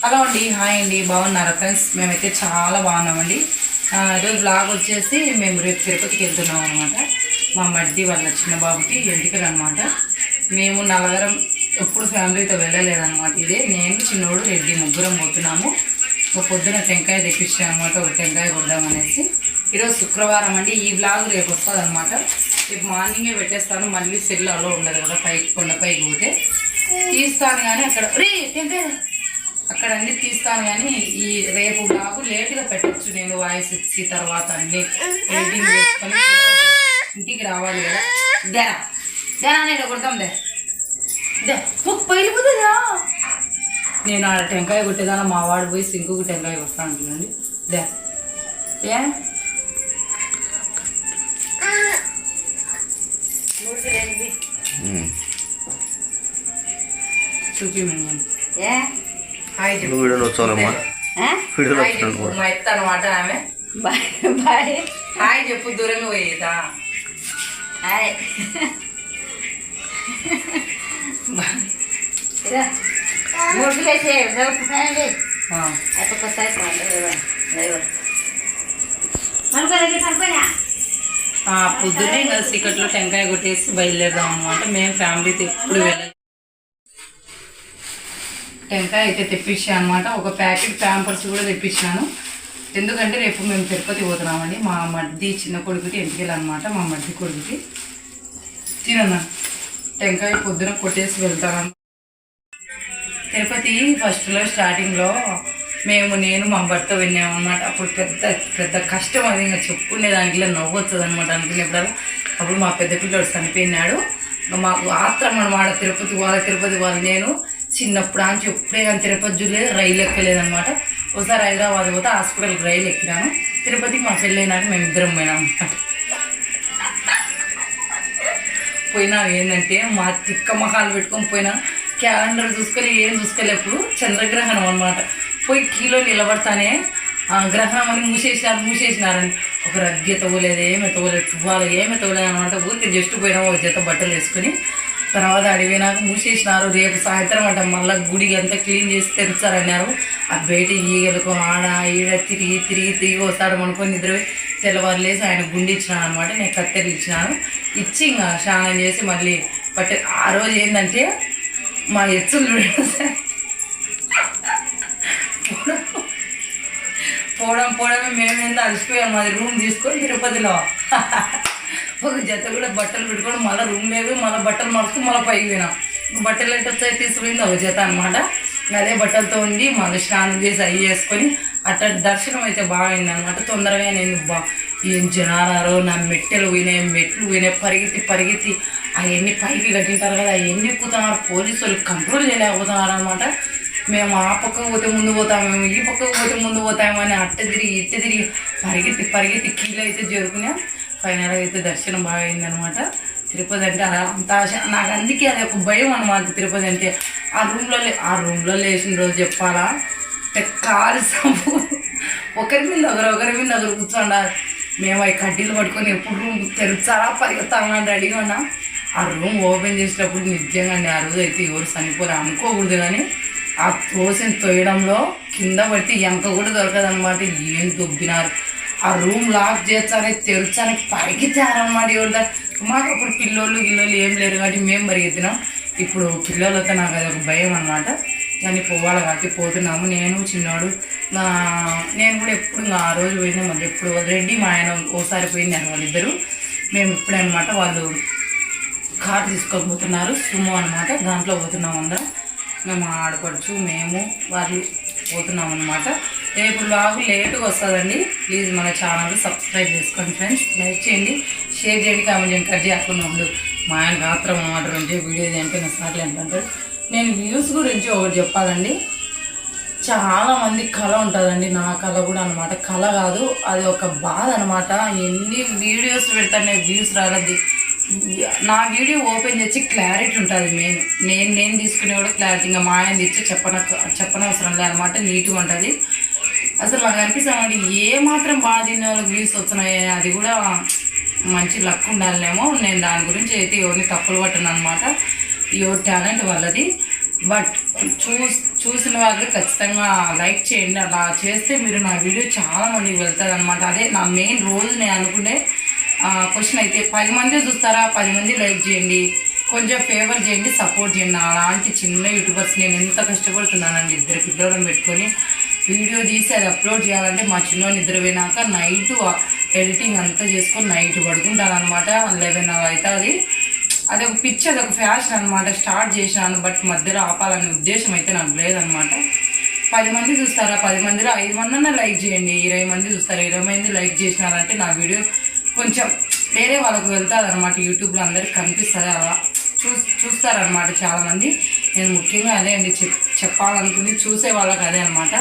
Hello అండి hi అండి బాగున్నారా ఫ్రెండ్స్? మేమైతే చాలా బాగున్నామండి. ఈరోజు బ్లాగ్ వచ్చేసి మేము రేపు తిరుపతికి వెళ్తున్నాం అనమాట మా మడ్డి వాళ్ళ చిన్న బాబుకి ఎంటికలు అనమాట మేము నలగరం ఎప్పుడు ఫ్యామిలీతో వెళ్ళలేదన్నమాట ఇదే. నేను చిన్నోడు రెడ్డి ముగ్గురం పోతున్నాము. ఒక పొద్దున టెంకాయ తెప్పించాను అనమాట ఒక టెంకాయ కొద్దామనేసి ఈరోజు శుక్రవారం అండి ఈ బ్లాగ్ రేపు వస్తుంది అనమాట రేపు మార్నింగే పెట్టేస్తాను మళ్ళీ సెల్ అలో ఉండదు కదా పైకి కొండపైకి పోతే. తీస్తాను కానీ అక్కడ రే టెంకాయ! అక్కడ అన్ని తీస్తాను కానీ ఈ రేపు బాబు లేటుగా పెట్టచ్చు నేను వాయిస్ ఇచ్చి తర్వాత అన్ని ఎడిటింగ్ చేసుకొని ఇంటికి రావాలి కదా. దేరా దేరా నేను కొడతాం దే. దే. పైలిపోతుందా నేను ఆడ టెంకాయ కొట్టేదాన మా వాడు పోయి సింకుకు టెంకాయ వస్తాను చూడండి దే. ఏ? చూపి మేము ఏ? వీడియోలో హాయ్ వచ్చాను మా అనమాట ఆమె. Bye bye. హాయ్ చెప్పు. దూరంగా పోయేదా? హాయ్ పొద్దున్నే ఇంకా సీకట్లో టెంకాయ కొట్టేసి బయలుదేరదాం అనమాట మేము ఫ్యామిలీతో ఎప్పుడు వెళ్ళాలి టెంకాయ అయితే తెప్పించాను అనమాట ఒక ప్యాకెట్ ప్యాంపర్స్ కూడా తెప్పించాను ఎందుకంటే రేపు మేము తిరుపతి పోతున్నామండి. మా మడ్ది చిన్న కొడుకుకి ఎంటికెళ్ళనమాట మా మడ్ది కొడుకుకి. తినన్నా. టెంకాయ పొద్దున కొట్టేసి వెళ్తాను. తిరుపతి ఫస్ట్లో స్టార్టింగ్లో మేము నేను మా భర్త విన్నాము అనమాట అప్పుడు పెద్ద పెద్ద కష్టం అది. ఇంకా చెప్పుకునే దాంట్లో నవ్వు వస్తుంది అనమాట అనుకునేప్పుడు అప్పుడు మా పెద్ద పిల్లడు చనిపోయినాడు. మాకు ఆత్రం అనమాట తిరుపతి వాళ్ళ తిరుపతి వాళ్ళు నేను చిన్నప్పుడు అని ఎప్పుడే కానీ తిరుపతి చూడలేదు రైలు ఎక్కలేదనమాట ఒకసారి హైదరాబాద్ పోతే హాస్పిటల్కి రైలు ఎక్కినాను. తిరుపతికి మా పెళ్ళైనాక మేము ఇద్దరం పోయినాం అనమాట పోయినా ఏంటంటే మా తిక్క మహాలు పెట్టుకొని పోయినా. క్యాలెండర్ చూసుకొని ఏం చూసుకోలేప్పుడు చంద్రగ్రహణం అనమాట పోయి కీలో నిలబడతానే ఆ గ్రహణం అని మూసేసినారు మూసేసినారని. ఒక రగ్గి ఎత్తవలేదు ఏమి ఎత్తవలేదు తువ్వాలి ఏమి ఎత్తవలేదు అనమాట ఊరికి జస్ట్ పోయినా ఒక జత బట్టలు వేసుకొని తర్వాత అడిగినాక మూసేసినారు రేపు సాయంత్రం అంట మళ్ళీ గుడి అంతా క్లీన్ చేసి తెరుస్తారన్నారు. ఆ బయట ఈగలకు ఆడ ఈడ తిరిగి తిరిగి తిరిగి వస్తాడు అనుకొని నిద్ర తెల్లవారు లేసి ఆయన గుండి ఇచ్చినాను అనమాట నేను కత్తెరలు ఇచ్చినాను. ఇచ్చి ఇంకా స్నానం చేసి మళ్ళీ పట్టే ఆ రోజు ఏంటంటే మా ఎత్తులు చూడండి సార్. పోవడం పోవడమే మేమేందో అలసిపోయాం మాది రూమ్ తీసుకొని తిరుపతిలో. జతలు జత కూడా బట్టలు పెట్టుకొని మళ్ళీ రూమ్ లేదు మళ్ళీ బట్టలు మరుస్తూ మళ్ళీ పైకి పోయినాం. బట్టలు ఎట్టు వచ్చాయి తీసుకుపోయింది ఒక జత అనమాట అదే బట్టలతో ఉండి మళ్ళీ స్నానం చేసి అవి చేసుకొని అట్లా దర్శనం అయితే బాగైంది అనమాట తొందరగా నేను బా ఏం జనాలు నా మెట్టెలు పోయినాయి మెట్లు పోయినాయి పరిగెత్తి పరిగెత్తి. అవన్నీ పైకి కట్టింటారు కదా అవన్నీ ఎక్కుతున్నారు పోలీసు వాళ్ళు కంట్రోల్ చేయలేకపోతున్నారు అనమాట మేము ఆ పక్కకు పోతే ముందు పోతామేమో ఈ పక్కకు పోతే ముందు పోతామని అని అట్ట తిరిగి ఇట్ట తిరిగి పరిగెత్తి పరిగెత్తి కీళ్ళు అయితే జరుపుకున్నాం ఫైనల్ అయితే దర్శనం బాగా అయిందనమాట తిరుపతి అంటే అలా అంత ఆశ నాకు అందుకే అది ఒక భయం అనమాట తిరుపతి అంటే. ఆ రూమ్లో ఆ రూమ్లో లేచిన రోజు చెప్పాలా? కారు సంపు. ఒకరి మీద ఒకరు ఒకరి మీద ఒకరు కూర్చోండారు మేము అవి కడ్డీలు పట్టుకొని ఎప్పుడు రూమ్ తెరుచాలా పరిగెత్తామని రెడీగా ఉన్నా ఆ రూమ్ ఓపెన్ చేసేటప్పుడు నిజంగా అండి ఆ రోజు అయితే ఎవరు చనిపోరు అనుకోకూడదు కానీ ఆ తోసిన తోయడంలో కింద పడితే ఎంక కూడా దొరకదనమాట ఏం దొబ్బినారు? ఆ రూమ్ లాక్ చేస్తారే తెరుచానే పరిగెత్తారనమాట ఎవరు దాకా మాకు అప్పుడు పిల్లోళ్ళు గిల్లోళ్ళు ఏం లేరు కాబట్టి మేము పరిగెత్తినాం ఇప్పుడు పిల్లలతో నాకు అది ఒక భయం అనమాట దాన్ని పోవాలి కాబట్టి పోతున్నాము. నేను చిన్నాడు. నా నేను కూడా ఎప్పుడు ఆ రోజు పోయినా మరి ఎప్పుడు రెడ్డి మా ఆయన ఓసారి పోయినారు వాళ్ళిద్దరు. మేము ఇప్పుడే అనమాట వాళ్ళు కార్ తీసుకోకపోతున్నారు సుమో అనమాట దాంట్లో పోతున్నాం అందరం. మేము ఆడపడుచు మేము వాళ్ళు పోతున్నాం అనమాట రేపు లాగు లేటుగా వస్తుందండి. ప్లీజ్ మన ఛానల్ సబ్స్క్రైబ్ చేసుకోండి ఫ్రెండ్స్. లైక్ చేయండి. షేర్ చేయండి కామెంట్ చేయండి కట్ చేయకుండా ఉండు. మా ఆయన గాత్రం అనమాట రెండు వీడియో దేనికైనా సార్లు అంటుంటారు నేను వ్యూస్ గురించి ఒకటి చెప్పాలండి. చాలామంది కళ ఉంటుందండి. నా కళ కూడా అనమాట కళ కాదు అది ఒక బాధ అనమాట ఎన్ని వీడియోస్ పెడతానే వ్యూస్ రాలేదు నా వీడియో ఓపెన్ చేసి క్లారిటీ ఉంటుంది మెయిన్ నేను నేను తీసుకునే కూడా క్లారిటీ ఇంకా మా ఆయన తెచ్చి చెప్పన చెప్పనవసరం లేదనమాట నీట్గా ఉంటుంది. అసలు నాకు అనిపిస్తుంది ఏ మాత్రం బాగా తిన్న వాళ్ళకి వ్యూస్ వస్తున్నాయి అది కూడా మంచి లక్ ఉండాలేమో. నేను దాని గురించి అయితే ఎవరిని తప్పులు పట్టను అనమాట ఎవరి టాలెంట్ వాళ్ళది. బట్ చూ చూసిన వాళ్ళు ఖచ్చితంగా లైక్ చేయండి. అలా చేస్తే మీరు నా వీడియో చాలా మందికి వెళ్తుంది అనమాట అదే నా మెయిన్ రోజు నేను అనుకునే క్వశ్చన్ అయితే పది మంది చూస్తారా? పది మంది లైక్ చేయండి. కొంచెం ఫేవర్ చేయండి సపోర్ట్ చేయండి. అలాంటి చిన్న యూట్యూబర్స్ నేను ఎంత కష్టపడుతున్నానండి ఇద్దరు పిల్లలను పెట్టుకొని. వీడియో తీసి అది అప్లోడ్ చేయాలంటే మా చిన్న నిద్ర పోయినాక నైట్ ఎడిటింగ్ అంతా చేసుకొని నైట్ పడుకుంటాను అనమాట లెవెన్ అవర్ అవుతుంది అది ఒక పిచ్చి అది ఒక ఫ్యాషన్ అనమాట స్టార్ట్ చేశాను బట్ మధ్యలో ఆపాలనే ఉద్దేశం అయితే నాకు లేదనమాట పది మంది చూస్తారా? పది మందిలో ఐదు మంది లైక్ చేయండి. ఇరవై మంది చూస్తారు? ఇరవై మంది లైక్ చేసినారంటే నా వీడియో కొంచెం వేరే వాళ్ళకు వెళ్తుంది అనమాట యూట్యూబ్లో అందరికి కనిపిస్తుంది? అలా చూ చూస్తారనమాట చాలామంది. నేను ముఖ్యంగా అదే అండి చెప్ చెప్పాలనుకుంది చూసే వాళ్ళకి అదే అనమాట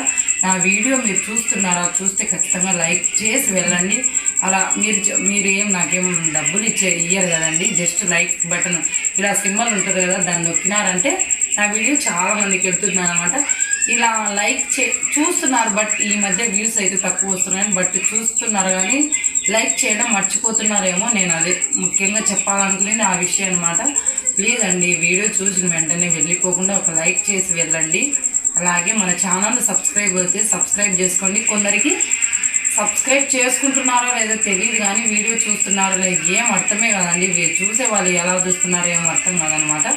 నా వీడియో మీరు చూస్తున్నారా చూస్తే ఖచ్చితంగా లైక్ చేసి వెళ్ళండి. అలా మీరు మీరు ఏం నాకేం డబ్బులు ఇచ్చే ఇయ్యరు కదండి. Just like button. ఇలా సింబల్ ఉంటుంది కదా దాన్ని నొక్కినారంటే నా వీడియో చాలామందికి వెళ్తుంది అనమాట ఇలా లైక్ చే చూస్తున్నారు బట్ ఈ మధ్య వ్యూస్ అయితే తక్కువ వస్తున్నాయి బట్ చూస్తున్నారు కానీ లైక్ చేయడం మర్చిపోతున్నారేమో నేను అదే ముఖ్యంగా చెప్పాలనుకునేది ఆ విషయం అనమాట ప్లీజ్ అండి వీడియో చూసిన వెంటనే వెళ్ళిపోకుండా ఒక లైక్ చేసి వెళ్ళండి. అలాగే మన ఛానల్ సబ్స్క్రైబ్ అయితే సబ్స్క్రైబ్ చేసుకోండి. కొందరికి సబ్స్క్రైబ్ చేసుకుంటున్నారో లేదో తెలియదు కానీ వీడియో చూస్తున్నారో లేదు ఏం అర్థమే కదండి. చూసే వాళ్ళు ఎలా చూస్తున్నారో ఏం అర్థం కాదనమాట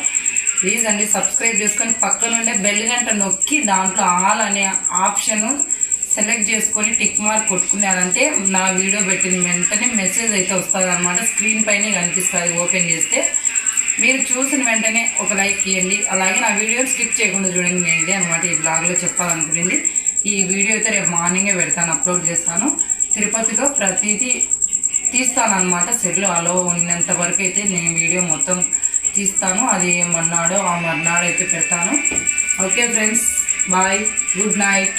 ప్లీజ్ అండి సబ్స్క్రైబ్ చేసుకొని పక్కన ఉండే బెల్ గంట నొక్కి దాంట్లో ఆల్ అనే ఆప్షన్ సెలెక్ట్ చేసుకొని టిక్ మార్క్ కొట్టుకున్నారంటే నా వీడియో పెట్టిన వెంటనే మెసేజ్ అయితే వస్తుంది అనమాట స్క్రీన్ పైన కనిపిస్తుంది ఓపెన్ చేస్తే. మీరు చూసిన వెంటనే ఒక లైక్ ఇవ్వండి అలాగే నా వీడియో స్కిప్ చేయకుండా చూడండి. నేను ఇదే అనమాట ఈ బ్లాగ్లో చెప్పాలనుకునేది. ఈ వీడియో అయితే రేపు మార్నింగే పెడతాను అప్లోడ్ చేస్తాను. తిరుపతిలో ప్రతిదీ తీస్తాను అనమాట సెల్లో అలో ఉన్నంత వరకు అయితే నేను వీడియో మొత్తం తీస్తాను. అది మర్నాడు ఆ మర్నాడు అయితే పెడతాను. Okay friends bye good night.